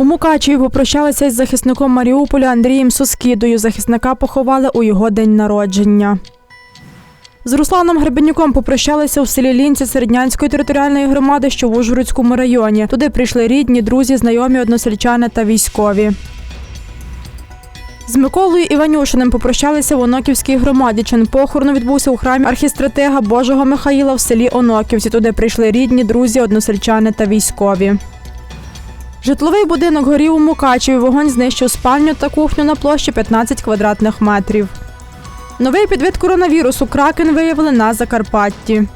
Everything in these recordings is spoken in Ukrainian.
У Мукачеві попрощалися із захисником Маріуполя Андрієм Соскідою. Захисника поховали у його день народження. З Русланом Гребенюком попрощалися у селі Лінці Середнянської територіальної громади, що в Ужгородському районі. Туди прийшли рідні, друзі, знайомі, односельчани та військові. З Миколою Іванюшиним попрощалися в Оноківській громаді. Чин похорону відбувся у храмі архістратега Божого Михаїла в селі Оноківці. Туди прийшли рідні, друзі, односельчани та військові. Житловий будинок горів у Мукачеві. Вогонь знищив спальню та кухню на площі 15 квадратних метрів. Новий підвид коронавірусу кракен виявили на Закарпатті.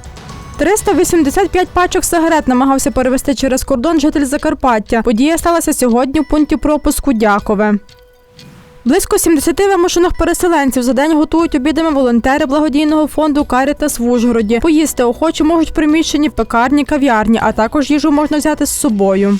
385 пачок сигарет намагався перевести через кордон житель Закарпаття. Подія сталася сьогодні в пункті пропуску Дякове. Близько 70 вимушених переселенців за день готують обідами волонтери благодійного фонду Карітас в Ужгороді. Поїсти охочі можуть в пекарні, кав'ярні, а також їжу можна взяти з собою.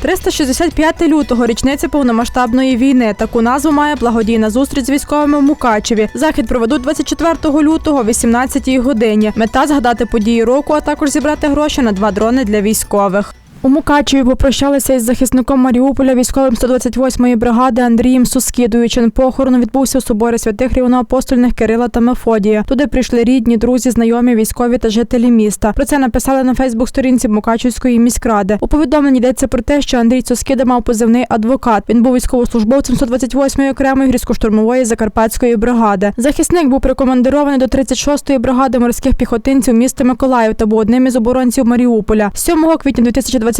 365 лютого річниця повномасштабної війни. Таку назву має благодійна зустріч з військовими в Мукачеві. Захід проведуть 24 лютого о 18 годині. Мета згадати події року, а також зібрати гроші на два дрони для військових. У Мукачеві попрощалися із захисником Маріуполя військовим 128-ї бригади Андрієм Сускідою. Чин похорону відбувся у соборі святих рівноапостольних Кирила та Мефодія. Туди прийшли рідні, друзі, знайомі, військові та жителі міста. Про це написали на Фейсбук-сторінці Мукачівської міськради. У повідомленні йдеться про те, що Андрій Соскіда мав позивний адвокат. Він був військовослужбовцем 128-ї окремої гірсько-штурмової закарпатської бригади. Захисник був прикомандирований до 36-ї бригади морських піхотинців міста Миколаїв та був одним із оборонців Маріуполя. 7 квітня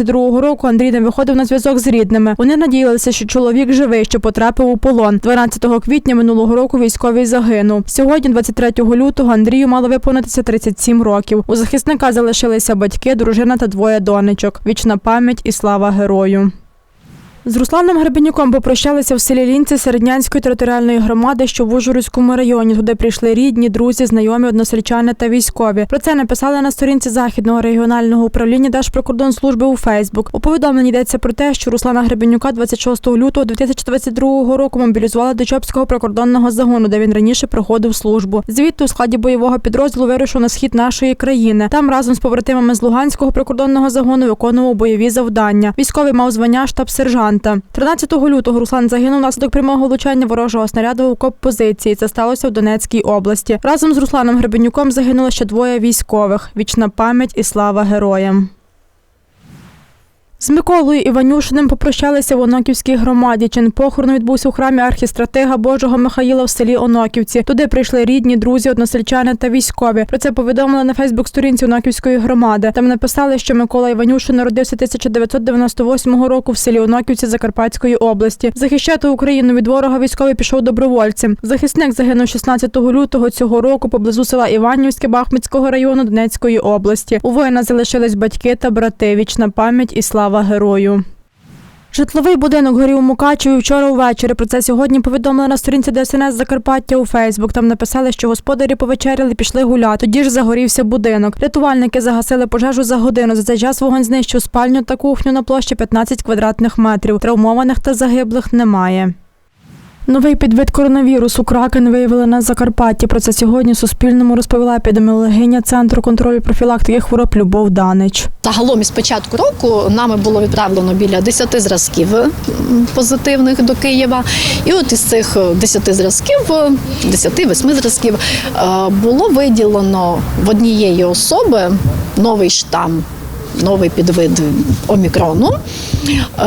2022 року Андрій не виходив на зв'язок з рідними. Вони надіялися, що чоловік живий, що потрапив у полон. 12 квітня минулого року військовий загинув. Сьогодні, 23 лютого, Андрію мало виповнитися 37 років. У захисника залишилися батьки, дружина та двоє донечок. Вічна пам'ять і слава герою. З Русланом Гребенюком попрощалися в селі Лінці Середнянської територіальної громади, що в Ужгородському районі. Туди прийшли рідні, друзі, знайомі, односельчани та військові. Про це написали на сторінці західного регіонального управління Держприкордонслужби у Фейсбук. У повідомленні йдеться про те, що Руслана Гребенюка 26 лютого 2022 року мобілізували до Чопського прикордонного загону, де він раніше проходив службу. Звідти у складі бойового підрозділу вирушив на схід нашої країни. Там разом з побратимами з Луганського прикордонного загону виконував бойові завдання. Військовий мав звання штаб-сержанта. 13 лютого Руслан загинув внаслідок прямого влучання ворожого снаряду у коп позиції. Це сталося в Донецькій області. Разом з Русланом Гребенюком загинуло ще двоє військових. Вічна пам'ять і слава героям. З Миколою Іванюшиним попрощалися в Оноківській громаді. Чин похорону відбувся у храмі архістратега Божого Михаїла в селі Оноківці. Туди прийшли рідні, друзі, односельчани та військові. Про це повідомили на Фейсбук-сторінці Оноківської громади. Там написали, що Микола Іванюшин народився 1998 року в селі Оноківці Закарпатської області. Захищати Україну від ворога військовий пішов добровольцем. Захисник загинув 16 лютого цього року поблизу села Іванівське Бахмутського району Донецької області. У воїна залишились батьки та брати. Вічна пам'ять і слава герою. Житловий будинок горів у Мукачеві вчора увечері. Про це сьогодні повідомили на сторінці ДСНС Закарпаття у Фейсбук. Там написали, що господарі повечеряли, пішли гуляти. Тоді ж загорівся будинок. Рятувальники загасили пожежу за годину. За цей час вогонь знищив спальню та кухню на площі 15 квадратних метрів. Травмованих та загиблих немає. Новий підвид коронавірусу кракен виявили на Закарпатті. Про це сьогодні Суспільному розповіла епідеміологиня Центру контролю профілактики хвороб Любов Данич. Загалом із початку року нами було відправлено біля 10 зразків позитивних до Києва. І от із цих 10 зразків, 10-8 зразків, е, було виділено в однієї особи новий штам. Новий підвид омікрону,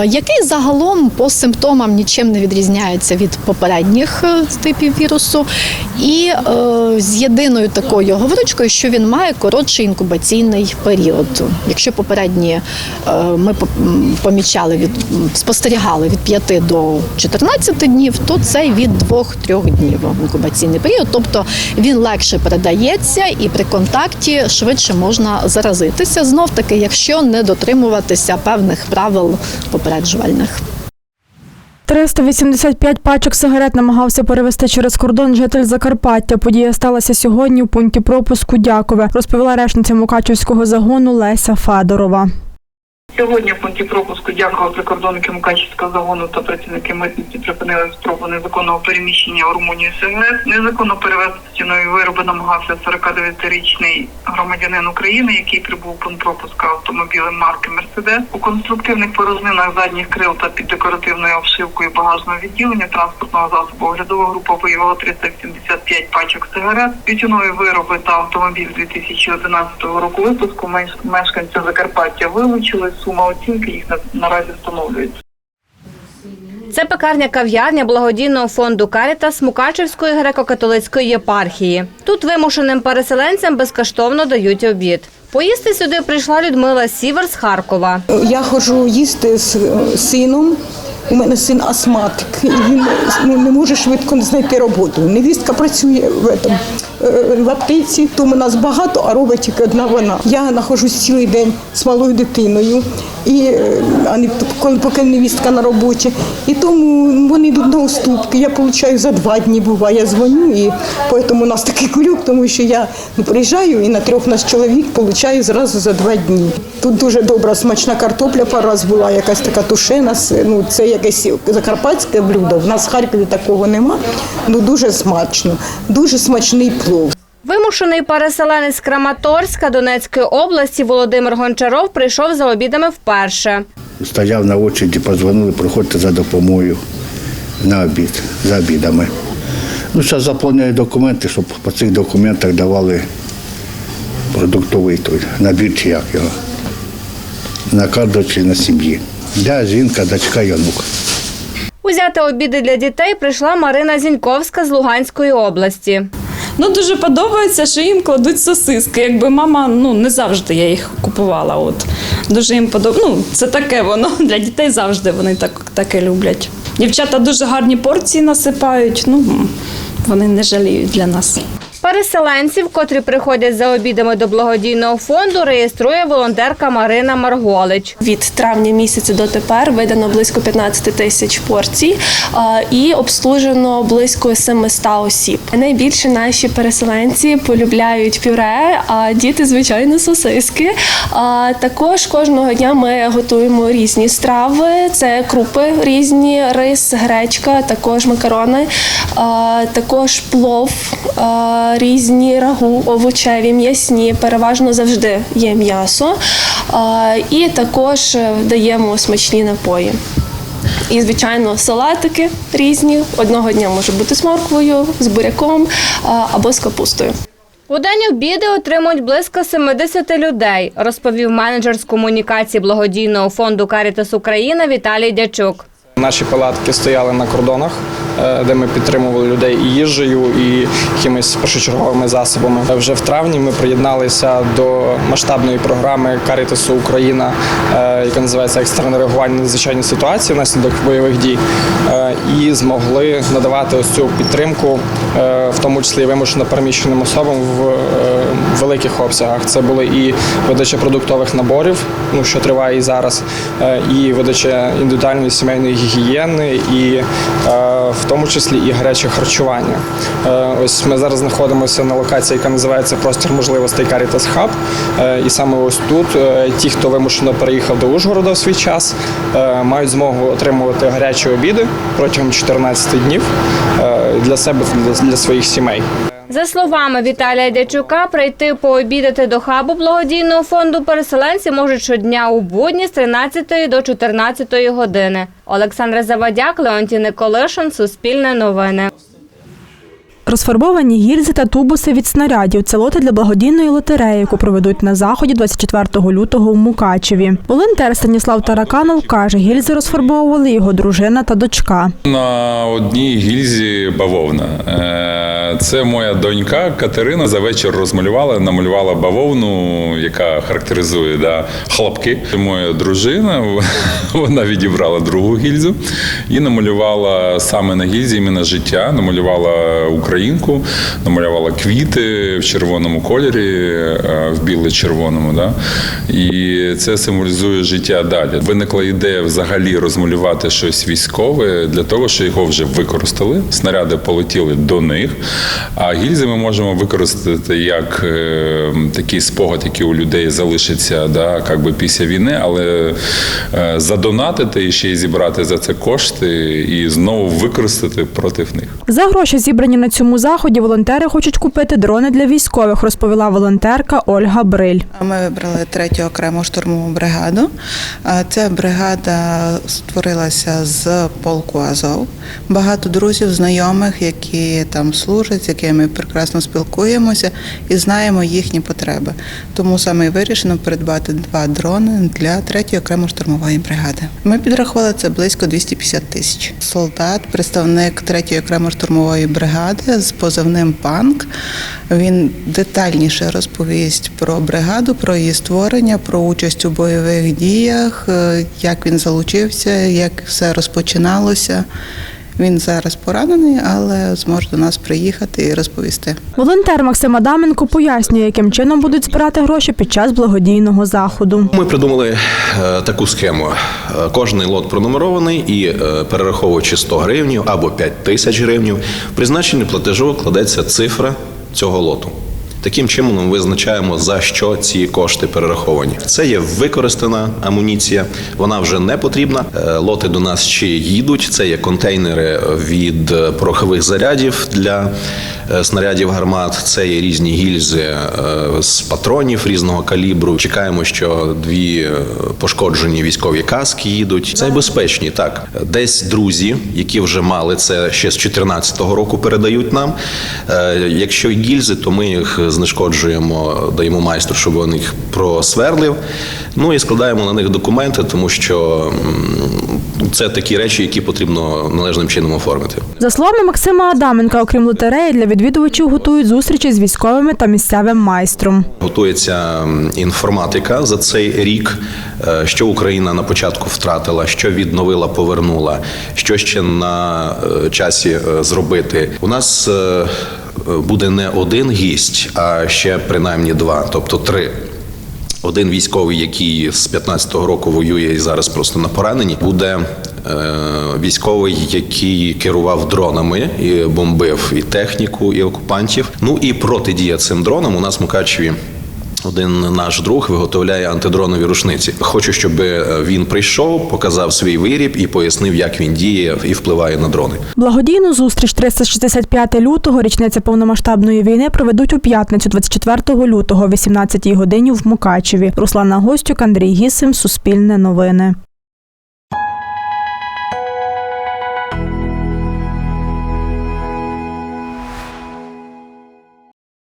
який загалом по симптомам нічим не відрізняється від попередніх е, типів вірусу, і е, з єдиною такою говорочкою, що він має коротший інкубаційний період. Якщо попередні е, ми помічали від спостерігали від 5 до 14 днів, то цей від 2-3 днів інкубаційний період. Тобто він легше передається і при контакті швидше можна заразитися. Знов таки, якщо не дотримуватися певних правил попереджувальних. 385 пачок сигарет намагався перевести через кордон житель Закарпаття. Подія сталася сьогодні у пункті пропуску Дякове, розповіла речниця Мукачівського загону Леся Федорова. Сьогодні в пункті пропуску дякую прикордонники Мукачівського загону та працівники митниці припинили спробу незаконного переміщення у Румунію СНС. Незаконно перевезти стіною вироби намагався 49-річний громадянин України, який прибув пункт пропуска автомобілем марки Мерседес. У конструктивних порознинах задніх крил та під декоративною обшивкою багажного відділення транспортного засобу оглядова група виявила 385 пачок сигарет, тютюнові вироби та автомобіль 2011 року випуску. Меш- Мешканця Закарпаття вилучили. Сума оцінки їх на- наразі встановлюється. Це пекарня кав'ярня благодійного фонду Карітас Мукачевської греко-католицької єпархії. Тут вимушеним переселенцям безкоштовно дають обід. Поїсти сюди прийшла Людмила Сівер з Харкова. Я ходжу їсти з сином. У мене син астматик, він ну, не може швидко знайти роботу. Невістка працює в, этом, е, в аптеці, тому нас багато, а робить тільки одна вона. Я знаходжусь цілий день з малою дитиною, і, е, а не поки невістка на роботі. І тому вони йдуть на уступки. Я отримую за два дні буває. Я дзвоню, і тому у нас такий кулюк, тому що я ну, приїжджаю і на трьох нас чоловік отримую зразу за два дні. Тут дуже добра смачна картопля пару раз була, якась така тушена. Ну це якесь закарпатське блюдо. В нас в Харкові такого нема. Ну дуже смачно, дуже смачний плов. Вимушений переселенець Краматорська Донецької області Володимир Гончаров прийшов за обідами вперше. Стояв на очереді, позвонили, приходьте за допомогою на обід, за обідами. Ну, зараз заповняю документи, щоб по цих документах давали продуктовий той набір чи як його. На кожного члена сім'ї. Я, жінка, дочка і онук. Узяти обіди для дітей прийшла Марина Зіньковська з Луганської області. Ну дуже подобається, що їм кладуть сосиски. Якби мама, ну не завжди я їх купувала. От дуже їм подобається. Ну, це таке воно для дітей завжди вони так таке люблять. Дівчата дуже гарні порції насипають. Ну вони не жаліють для нас. Переселенців, котрі приходять за обідами до благодійного фонду, реєструє волонтерка Марина Марголич. Від травня місяця до тепер видано близько 15 тисяч порцій і обслужено близько 700 осіб. Найбільше наші переселенці полюбляють пюре, а діти, звичайно, сосиски. А, також кожного дня ми готуємо різні страви. Це крупи різні, рис, гречка, також макарони, також плов. Різні рагу, овочеві, м'ясні, переважно завжди є м'ясо. І також е, даємо смачні напої. І, звичайно, салатики різні. Одного дня може бути з морквою, з буряком або з капустою. У день обіди отримують близько 70 людей, розповів менеджер з комунікації благодійного фонду Карітас Україна Віталій Дячук. Наші палатки стояли на кордонах, е, де ми підтримували людей і їжею, і якимись першочерговими засобами. Вже в травні ми приєдналися до масштабної програми Карітасу Україна, е, яка називається екстрене реагування на надзвичайні ситуації внаслідок бойових дій, е, і змогли надавати ось цю підтримку, е, в тому числі вимушено переміщеним особам в е, великих обсягах. Це були і видача продуктових наборів, ну що триває і зараз, е, і видача індивідуальної сімейної гігієни, і е, в тому числі і гаряче харчування. Е, Ось ми зараз знаходимося на локації, яка називається Простір можливостей Caritas Hub. Е, І саме ось тут ті, хто вимушено переїхав до Ужгорода в свій час, мають змогу отримувати гарячі обіди протягом 14 днів для себе для- для своїх сімей. За словами Віталія Дячука, прийти пообідати до хабу благодійного фонду переселенці можуть щодня у будні з 13 до 14 години. Олександра Завадяк, Леонтій Николишин, Суспільне новини. Розфарбовані гільзи та тубуси від снарядів це лоти для благодійної лотереї, яку проведуть на заході 24 лютого у Мукачеві. Волонтер Станіслав Тараканов каже, гільзи розфарбовували його дружина та дочка. На одній гільзі бавовна. Е, Це моя донька Катерина за вечір розмалювала, намалювала бавовну, яка характеризує да, хлопки. Моя дружина вона відібрала другу гільзу і намалювала саме на гільзі іменно життя, намалювала Україну. Українку, намалювала квіти в червоному кольорі, е, в біло-червоному. Да? І це символізує життя далі. Виникла ідея взагалі розмалювати щось військове для того, що його вже використали. Снаряди полетіли до них. А гільзи ми можемо використати як е, такий спогад, який у людей залишиться да, як би після війни, але е, задонатити і ще й зібрати за це кошти і знову використати проти них. За гроші, зібрані на цьому заході, волонтери хочуть купити дрони для військових, розповіла волонтерка Ольга Бриль. Ми вибрали третю окрему штурмову бригаду. Ця бригада створилася з полку Азов. Багато друзів, знайомих, які там служать, з якими прекрасно спілкуємося і знаємо їхні потреби. Тому саме і вирішено придбати два дрони для третьої окремо штурмової бригади. Ми підрахували це близько 250 тисяч. Солдат, представник третьої окремо штурмової бригади з позивним Панк. Він детальніше розповість про бригаду, про її створення, про участь у бойових діях, е, як він залучився, як все розпочиналося. Він зараз поранений, але зможе до нас приїхати і розповісти. Волонтер Максим Адаменко пояснює, яким чином будуть збирати гроші під час благодійного заходу. Ми придумали е, таку схему. Е, Кожний лот пронумерований і е, перераховуючи 100 гривнів або 5 тисяч гривнів, в платежу кладеться цифра цього лоту. Таким чином визначаємо за що ці кошти перераховані. Це є використана амуніція, вона вже не потрібна. Е, Лоти до нас ще їдуть. Це є контейнери від е, порохових зарядів для е, снарядів гармат. Це є різні гільзи з патронів різного калібру. Чекаємо, що дві пошкоджені військові каски їдуть. Це безпечні. Так, десь друзі, які вже мали це ще з 2014 року, передають нам. Якщо гільзи, то ми їх знешкоджуємо, даємо майстру, щоб він їх просверлив. Ну і складаємо на них документи, тому що це такі речі, які потрібно належним чином оформити. За словами Максима Адаменка, окрім лотереї, для відвідувачів готують зустрічі з військовими та місцевим майстром. Готується інформатика за цей рік, е, що Україна на початку втратила, що відновила, повернула, що ще на е, часі е, зробити. У нас буде не один гість, а ще принаймні два, тобто три. Один військовий, який з 15-го року воює і зараз просто на пораненні, буде е, військовий, який керував дронами і бомбив і техніку, і окупантів. Ну і протидія цим дронам у нас в Мукачеві. Один наш друг виготовляє антидронові рушниці. Хочу, щоб е, він прийшов, показав свій виріб і пояснив, як він діє і впливає на дрони. Благодійну зустріч 365 лютого, річниця повномасштабної війни, проведуть у п'ятницю, 24 лютого, о 18 годині в Мукачеві. Руслана Гостюк, Андрій Гісим, Суспільне новини.